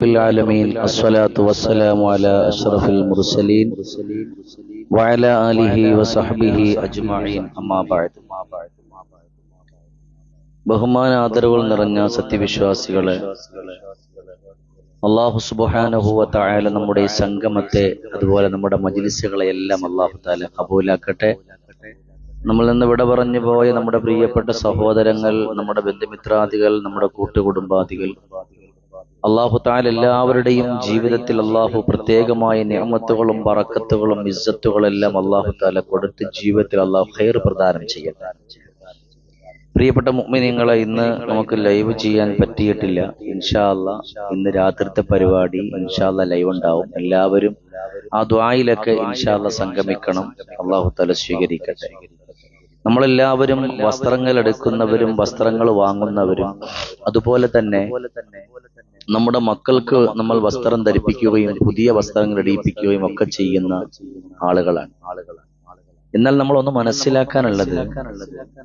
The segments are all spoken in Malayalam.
رب العالمين الصلاة والسلام على أشرف المرسلين وعلى آله وصحبه أجمعين أما بعد ബഹുമാന ആദരവുകൾ നിറഞ്ഞ സത്യവിശ്വാസികളെ അള്ളാഹു സുബാനഹുവ തായാല നമ്മുടെ ഈ സംഗമത്തെ അതുപോലെ നമ്മുടെ മജിലിസുകളെ എല്ലാം അള്ളാഹു താല കബൂലാക്കട്ടെ നമ്മൾ നിന്ന് വിട പറഞ്ഞു പോയ നമ്മുടെ പ്രിയപ്പെട്ട സഹോദരങ്ങൾ നമ്മുടെ ബന്ധുമിത്രാദികൾ നമ്മുടെ കൂട്ടുകുടുംബാദികൾ അള്ളാഹു താൻ എല്ലാവരുടെയും ജീവിതത്തിൽ അള്ളാഹു പ്രത്യേകമായ നിയമത്തുകളും പറക്കത്തുകളും ഇസ്സത്തുകളെല്ലാം അള്ളാഹു താല കൊടുത്ത് ജീവിതത്തിൽ അള്ളാഹു ഹെയർ പ്രദാനം ചെയ്യട്ടെ. പ്രിയപ്പെട്ട മുഅ്മിനീങ്ങളെ ഇന്ന് നമുക്ക് ലൈവ് ചെയ്യാൻ പറ്റിയിട്ടില്ല. ഇൻഷാല്ല ഇന്ന് രാത്രിത്തെ പരിപാടി ഇൻഷാല്ല ലൈവ് ഉണ്ടാവും. എല്ലാവരും ആ ദ്വായിലൊക്കെ ഇൻഷാല്ല സംഗമിക്കണം. അള്ളാഹു താല സ്വീകരിക്കട്ടെ. നമ്മളെല്ലാവരും വസ്ത്രങ്ങൾ എടുക്കുന്നവരും വസ്ത്രങ്ങൾ വാങ്ങുന്നവരും. അതുപോലെ തന്നെ നമ്മുടെ മക്കൾക്ക് നമ്മൾ വസ്ത്രം ധരിപ്പിക്കുകയും പുതിയ വസ്ത്രങ്ങൾ ഇടിയിപ്പിക്കുകയും ഒക്കെ ചെയ്യുന്ന ആളുകളാണ്. എന്നാൽ നമ്മൾ ഒന്ന് മനസ്സിലാക്കാനുള്ളത്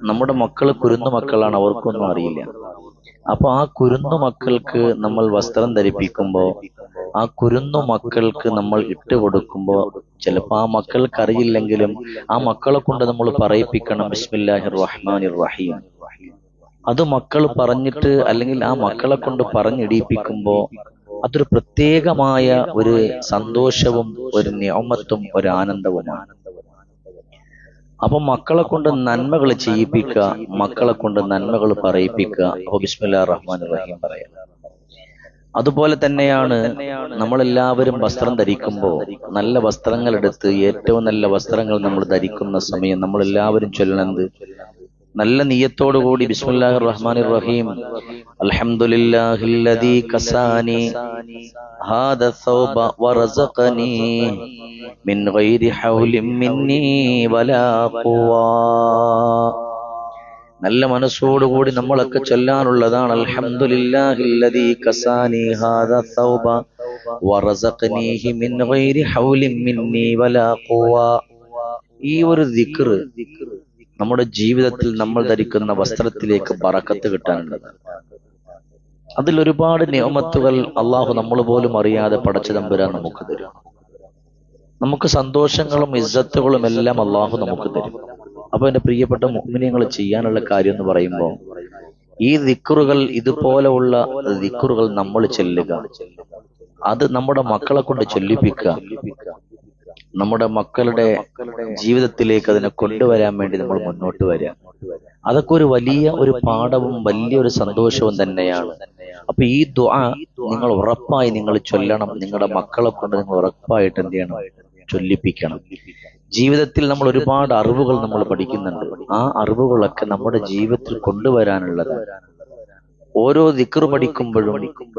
നമ്മുടെ മക്കൾ കുരുന്നു മക്കളാണ് അവർക്കൊന്നും അറിയില്ല. അപ്പൊ ആ കുരുന്നു മക്കൾക്ക് നമ്മൾ വസ്ത്രം ധരിപ്പിക്കുമ്പോൾ ആ കുരുന്നു മക്കൾക്ക് നമ്മൾ ഇട്ട് കൊടുക്കുമ്പോൾ ചിലപ്പോൾ ആ മക്കൾക്ക് അറിയില്ലെങ്കിലും ആ മക്കളെ കൊണ്ട് നമ്മൾ പറയിപ്പിക്കണം. ബിസ്മില്ലാഹിർ റഹ്മാനിർ റഹീം അത് മക്കൾ പറഞ്ഞിട്ട് അല്ലെങ്കിൽ ആ മക്കളെ കൊണ്ട് പറഞ്ഞിടിയിപ്പിക്കുമ്പോൾ അതൊരു പ്രത്യേകമായ ഒരു സന്തോഷവും ഒരു നിയമത്തും ഒരു ആനന്ദവുമാണ്. അപ്പൊ മക്കളെ കൊണ്ട് നന്മകൾ ചെയ്യിപ്പിക്കുക മക്കളെ കൊണ്ട് നന്മകൾ പറയിപ്പിക്കുക. അപ്പൊ ബിസ്മില്ലാ റഹ്മാൻ റഹീം പറയാം. അതുപോലെ തന്നെയാണ് നമ്മളെല്ലാവരും വസ്ത്രം ധരിക്കുമ്പോൾ നല്ല വസ്ത്രങ്ങൾ എടുത്ത് ഏറ്റവും നല്ല വസ്ത്രങ്ങൾ നമ്മൾ ധരിക്കുന്ന സമയം നമ്മൾ എല്ലാവരും ചൊല്ലണത് നല്ല നീയത്തോടു കൂടി ബിസ്മില്ലാഹിർ റഹ്മാനിർ റഹീം. അൽഹംദുലില്ലാഹില്ലദീ കസാനി ഹാദ സൗബ വറസഖനി മിൻ ഗൈരി ഹൗലിൻ മിന്നി വലാ ഖുവാ. നല്ല മനസ്സോടുകൂടി നമ്മളൊക്കെ ചൊല്ലാനുള്ളതാണ്. അൽഹംദുലില്ലാഹില്ലദീ തൗബ വറസഖനീഹി മിൻ ഗൈരി വലാ ഈ ഒരു നമ്മുടെ ജീവിതത്തിൽ നമ്മൾ ധരിക്കുന്ന വസ്ത്രത്തിലേക്ക് പറക്കത്ത് കിട്ടാനുള്ളതാണ് അതിൽ ഒരുപാട് നിയമത്തുകൾ അള്ളാഹു നമ്മൾ പോലും അറിയാതെ പടച്ചു തമ്പുരാൻ നമുക്ക് തരും. നമുക്ക് സന്തോഷങ്ങളും ഇസ്സത്തുകളും എല്ലാം അള്ളാഹു നമുക്ക് തരും. അപ്പൊ എന്റെ പ്രിയപ്പെട്ട മുഗ്മിനിയങ്ങൾ ചെയ്യാനുള്ള കാര്യം എന്ന് പറയുമ്പോൾ ഈ ദിക്കുറുകൾ ഇതുപോലെയുള്ള ദിക്കുറുകൾ നമ്മൾ ചെല്ലുക. അത് നമ്മുടെ മക്കളെ കൊണ്ട് ചൊല്ലിപ്പിക്കുക. നമ്മുടെ മക്കളുടെ ജീവിതത്തിലേക്ക് അതിനെ കൊണ്ടുവരാൻ വേണ്ടി നമ്മൾ മുന്നോട്ട് വരിക. അതൊക്കെ ഒരു വലിയ ഒരു പാഠവും വലിയൊരു സന്തോഷവും തന്നെയാണ്. അപ്പൊ ഈ ദ്വാ നിങ്ങൾ ഉറപ്പായി നിങ്ങൾ ചൊല്ലണം. നിങ്ങളുടെ മക്കളെ കൊണ്ട് നിങ്ങൾ ഉറപ്പായിട്ട് എന്ത് ചെയ്യണം? ചൊല്ലിപ്പിക്കണം. ജീവിതത്തിൽ നമ്മൾ ഒരുപാട് അറിവുകൾ നമ്മൾ പഠിക്കുന്നുണ്ട്. ആ അറിവുകളൊക്കെ നമ്മുടെ ജീവിതത്തിൽ കൊണ്ടുവരാനുള്ളത് ഓരോ ദിക്കർ പഠിക്കുമ്പോഴും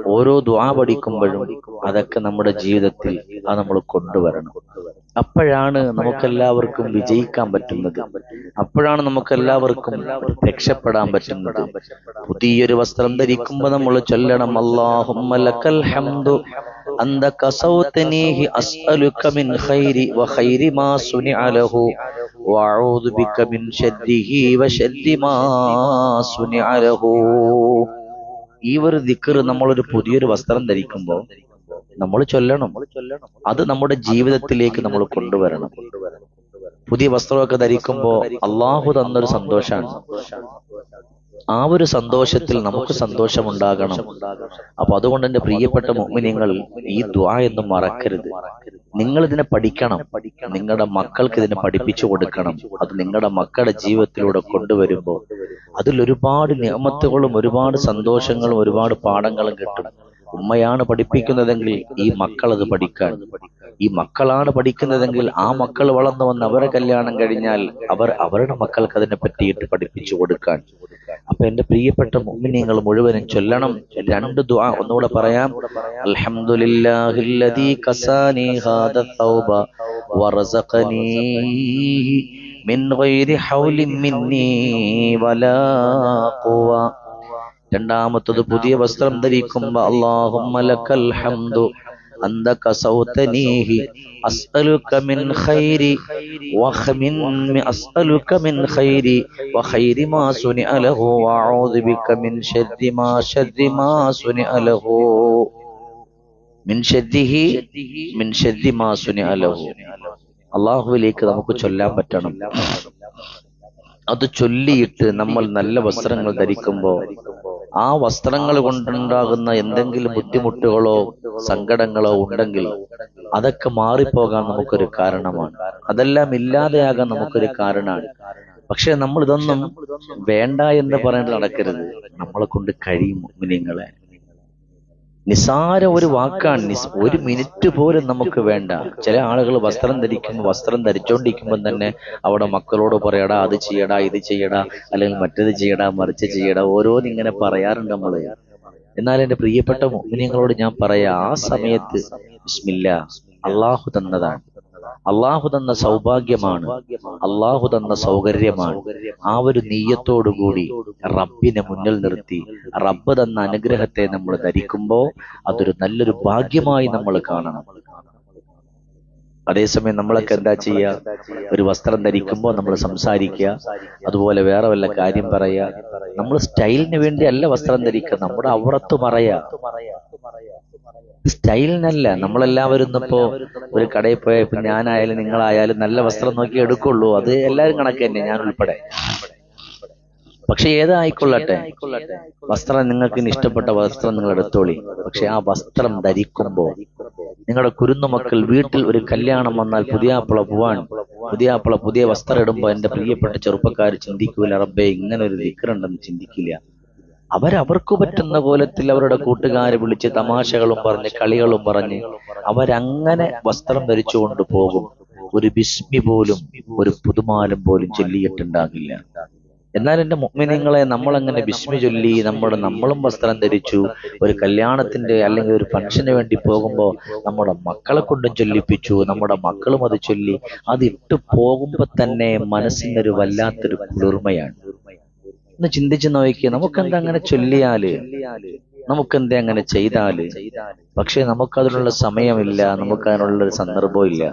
ഓരോ ദ്വാ പഠിക്കുമ്പോഴും അതൊക്കെ നമ്മുടെ ജീവിതത്തിൽ അത് നമ്മൾ കൊണ്ടുവരണം. അപ്പോഴാണ് നമുക്കെല്ലാവർക്കും വിജയിക്കാൻ പറ്റുന്നത്. അപ്പോഴാണ് നമുക്കെല്ലാവർക്കും രക്ഷപ്പെടാൻ പറ്റുന്നത്. പുതിയൊരു വസ്ത്രം ധരിക്കുമ്പോൾ നമ്മൾ ചൊല്ലണം. അള്ളാഹുമ്മലക്കൽ ഹംദു. അന്ത കസൗതനീഹി അസ്അലുക മിൻ ഖൈരി വ ഖൈരി മാ സുനിഅ ലഹു ഔദു ബിക മിൻ ശദ്ദിഹി വ ശദ്ദി മാ സുനിഅ ലഹു ഈ ഒരു ദിക്കർ നമ്മളൊരു പുതിയൊരു വസ്ത്രം ധരിക്കുമ്പോൾ നമ്മൾ ചൊല്ലണം. അത് നമ്മുടെ ജീവിതത്തിലേക്ക് നമ്മൾ കൊണ്ടുവരണം. പുതിയ വസ്ത്രമൊക്കെ ധരിക്കുമ്പോൾ അള്ളാഹു തന്നൊരു സന്തോഷമാണ് ആ ഒരു സന്തോഷത്തിൽ നമുക്ക് സന്തോഷമുണ്ടാകണം. അപ്പൊ അതുകൊണ്ട് എന്റെ പ്രിയപ്പെട്ട മുഅ്മിനീങ്ങൾ ഈ ദ്വാ എന്ന് മറക്കരുത്. നിങ്ങൾ ഇതിനെ പഠിക്കണം. നിങ്ങളുടെ മക്കൾക്ക് ഇതിനെ പഠിപ്പിച്ചു കൊടുക്കണം. അത് നിങ്ങളുടെ മക്കളുടെ ജീവിതത്തിലൂടെ കൊണ്ടുവരുമ്പോൾ അതിൽ ഒരുപാട് നിയമത്തുകളും ഒരുപാട് സന്തോഷങ്ങളും ഒരുപാട് പാഠങ്ങളും കിട്ടും. ഉമ്മയാണ് പഠിപ്പിക്കുന്നതെങ്കിൽ ഈ മക്കൾ അത് പഠിക്കാൻ. ഈ മക്കളാണ് പഠിക്കുന്നതെങ്കിൽ ആ മക്കൾ വളർന്നു വന്ന് അവരെ കല്യാണം കഴിഞ്ഞാൽ അവർ അവരുടെ മക്കൾക്ക് അതിനെ പറ്റിയിട്ട് പഠിപ്പിച്ചു കൊടുക്കാൻ. അപ്പൊ എന്റെ പ്രിയപ്പെട്ട മുഅ്മിനീങ്ങൾ മുഴുവനും ചൊല്ലണം. രണ്ട് ദുആ ഒന്നുകൂടെ പറയാം. അൽഹംദുലില്ലാഹില്ലദീ കസാനി ഹാദ തൗബ വറസഖനീ മിൻ ഗൈരി ഹൗലി മിന്നി വലാ ഖുവ. രണ്ടാമത്തത് പുതിയ വസ്ത്രം ധരിക്കുമ്പോ അല്ലാഹുമ്മ ലക്കൽ ഹംദു അന്തക സൗതനീഹി അസ്അലുക മിൻ ഖൈരി വഖമിൻ അസ്അലുക മിൻ ഖൈരി വഖൈരി മാ സുനിഅ ലഹു വഅഊദു ബിക മിൻ ശർരി മാ ശർരി മാ സുനിഅ ലഹു. മിൻ ശദ്ദിഹി മിൻ ശദ്ദി മാ സുനിഅ ലഹു. അള്ളാഹുവിലേക്ക് നമുക്ക് ചൊല്ലാൻ പറ്റണം. അത് ചൊല്ലിയിട്ട് നമ്മൾ നല്ല വസ്ത്രങ്ങൾ ധരിക്കുമ്പോൾ ആ വസ്ത്രങ്ങൾ കൊണ്ടുണ്ടാകുന്ന എന്തെങ്കിലും ബുദ്ധിമുട്ടുകളോ സങ്കടങ്ങളോ ഉണ്ടെങ്കിൽ അതൊക്കെ മാറിപ്പോകാൻ നമുക്കൊരു കാരണമാണ്. അതെല്ലാം ഇല്ലാതെയാകാൻ നമുക്കൊരു കാരണമാണ്. പക്ഷെ നമ്മൾ ഇതൊന്നും വേണ്ട എന്ന് പറയുന്നത് നടക്കരുത്. നമ്മളെ കൊണ്ട് കഴിയും മുഗ്മിനിങ്ങളെ. നിസാര ഒരു വാക്കാണ് നിസ് ഒരു മിനിറ്റ് പോലും നമുക്ക് വേണ്ട. ചില ആളുകൾ വസ്ത്രം ധരിക്കുമ്പോൾ വസ്ത്രം ധരിച്ചോണ്ടിരിക്കുമ്പോൾ തന്നെ അവിടെ മക്കളോട് പറയടാ അത് ചെയ്യടാ ഇത് ചെയ്യടാ അല്ലെങ്കിൽ മറ്റേത് ചെയ്യടാ മറിച്ച് ചെയ്യടാ. ഓരോന്നിങ്ങനെ പറയാറുണ്ട് നമ്മൾ. എന്നാൽ എന്റെ പ്രിയപ്പെട്ട മോഹിനിയങ്ങളോട് ഞാൻ പറയാ ആ സമയത്ത് ബിസ്മില്ല അള്ളാഹു തന്നതാണ്. അള്ളാഹു തന്ന സൗഭാഗ്യമാണ് അള്ളാഹു തന്ന സൗകര്യമാണ്. ആ ഒരു നീയത്തോടുകൂടി റബ്ബിനെ മുന്നിൽ നിർത്തി റബ്ബ് തന്ന അനുഗ്രഹത്തെ നമ്മൾ ധരിക്കുമ്പോൾ അതൊരു നല്ലൊരു ഭാഗ്യമായി നമ്മൾ കാണണം. അതേസമയം നമ്മളൊക്കെ എന്താ ചെയ്യുക ഒരു വസ്ത്രം ധരിക്കുമ്പോൾ നമ്മൾ സംസാരിക്കുക. അതുപോലെ വേറെ വല്ല കാര്യം പറയുക നമ്മൾ സ്റ്റൈലിന് വേണ്ടി അല്ല വസ്ത്രം ധരിക്കുക. നമ്മുടെ അവറത്ത് പറയാ. സ്റ്റൈലിനല്ല. നമ്മളെല്ലാവരും ഇന്നിപ്പോ ഒരു കടയിൽ പോയ ഇപ്പൊ ഞാനായാലും നിങ്ങളായാലും നല്ല വസ്ത്രം നോക്കി എടുക്കുള്ളൂ. അത് എല്ലാവരും കണക്ക് തന്നെ. ഞാൻ ഉൾപ്പെടെ. പക്ഷെ ഏതായിക്കൊള്ളട്ടെ? വസ്ത്രം നിങ്ങൾക്ക് ഇഷ്ടപ്പെട്ട വസ്ത്രം നിങ്ങൾ എടുത്തോളി. പക്ഷെ ആ വസ്ത്രം ധരിക്കുമ്പോ നിങ്ങളുടെ കുരുന്നു മക്കൾ വീട്ടിൽ ഒരു കല്യാണം വന്നാൽ പുതിയാപ്പിള പോവാൻ. പുതിയാപ്പിള പുതിയ വസ്ത്രം ഇടുമ്പോൾ എന്റെ പ്രിയപ്പെട്ട ചെറുപ്പക്കാർ ചിന്തിക്കൂല. റബ്ബേ ഇങ്ങനെ ഒരു ദിക്കറുണ്ടെന്ന് ചിന്തിക്കില്ല. അവരവർക്ക് പറ്റുന്ന കോലത്തിൽ അവരുടെ കൂട്ടുകാരെ വിളിച്ച് തമാശകളും പറഞ്ഞ് കളികളും പറഞ്ഞ് അവരങ്ങനെ വസ്ത്രം ധരിച്ചുകൊണ്ട് പോകും. ഒരു ബിസ്മി പോലും ഒരു പുതുമാലം പോലും ചൊല്ലിയിട്ടുണ്ടാകില്ല. എന്നാൽ എന്റെ മുഗ്മിനിങ്ങളെ നമ്മളങ്ങനെ ബിസ്മി ചൊല്ലി നമ്മുടെ നമ്മളും വസ്ത്രം ധരിച്ചു ഒരു കല്യാണത്തിന്റെ അല്ലെങ്കിൽ ഒരു ഫംഗ്ഷന് വേണ്ടി പോകുമ്പോൾ നമ്മുടെ മക്കളെ കൊണ്ടും ചൊല്ലിപ്പിച്ചു നമ്മുടെ മക്കളും അത് ചൊല്ലി. അതിട്ട് പോകുമ്പോൾ പോകുമ്പോ തന്നെ മനസ്സിനൊരു വല്ലാത്തൊരു കുളിർമയാണ്. ഒന്ന് ചിന്തിച്ചു നോക്കിയേ നമുക്കെന്താ അങ്ങനെ ചൊല്ലിയാൽ? നമുക്കെന്തേ അങ്ങനെ ചെയ്താൽ? പക്ഷെ നമുക്കതിനുള്ള സമയമില്ല നമുക്കതിനുള്ള ഒരു സന്ദർഭവും ഇല്ല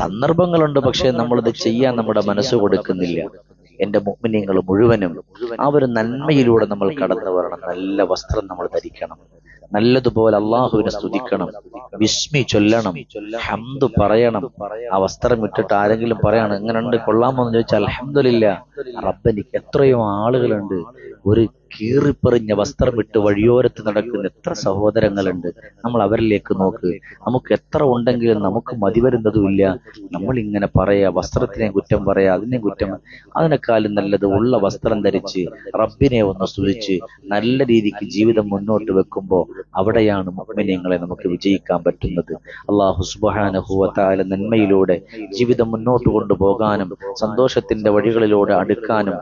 സന്ദർഭങ്ങളുണ്ട് പക്ഷെ നമ്മളത് ചെയ്യാൻ നമ്മുടെ മനസ്സ് കൊടുക്കുന്നില്ല. എന്റെ മുഗ്മിനിങ്ങൾ മുഴുവനും ആ ഒരു നന്മയിലൂടെ നമ്മൾ കടന്നു വരണം. നല്ല വസ്ത്രം നമ്മൾ ധരിക്കണം. നല്ലതുപോലെ അള്ളാഹുവിനെ സ്തുതിക്കണം. വിസ്മി ചൊല്ലണം. ഹംദ് പറയണം. ആ വസ്ത്രം ഇട്ടിട്ട് ആരെങ്കിലും പറയണം എങ്ങനെയുണ്ട് കൊള്ളാമോ? എന്ന് ചോദിച്ചാൽ അലഹമില്ല റബ്ബനിക്ക് എത്രയോ ആളുകളുണ്ട്. ഒരു കീറിപ്പറിഞ്ഞ വസ്ത്രം ഇട്ട് വഴിയോരത്ത് നടക്കുന്ന എത്ര സഹോദരങ്ങളുണ്ട്? നമ്മൾ അവരിലേക്ക് നോക്ക്. നമുക്ക് എത്ര ഉണ്ടെങ്കിലും നമുക്ക് മതി വരുന്നതുമില്ല നമ്മൾ ഇങ്ങനെ പറയാ വസ്ത്രത്തിനെ കുറ്റം പറയാ അതിനെ കുറ്റം അതിനേക്കാളും നല്ലത് ഉള്ള വസ്ത്രം ധരിച്ച് റബ്ബിനെ ഒന്ന് സ്തുതിച്ച് നല്ല രീതിക്ക് ജീവിതം മുന്നോട്ട് വെക്കുമ്പോൾ അവിടെയാണ് മുഗ്മിനിയങ്ങളെ നമുക്ക് വിജയിക്കാൻ പറ്റുന്നത്. അള്ളാഹു സുബാനഹുവത്തായ നന്മയിലൂടെ ജീവിതം മുന്നോട്ട് കൊണ്ടുപോകാനും സന്തോഷത്തിന്റെ വഴികളിലൂടെ അടുക്കാനും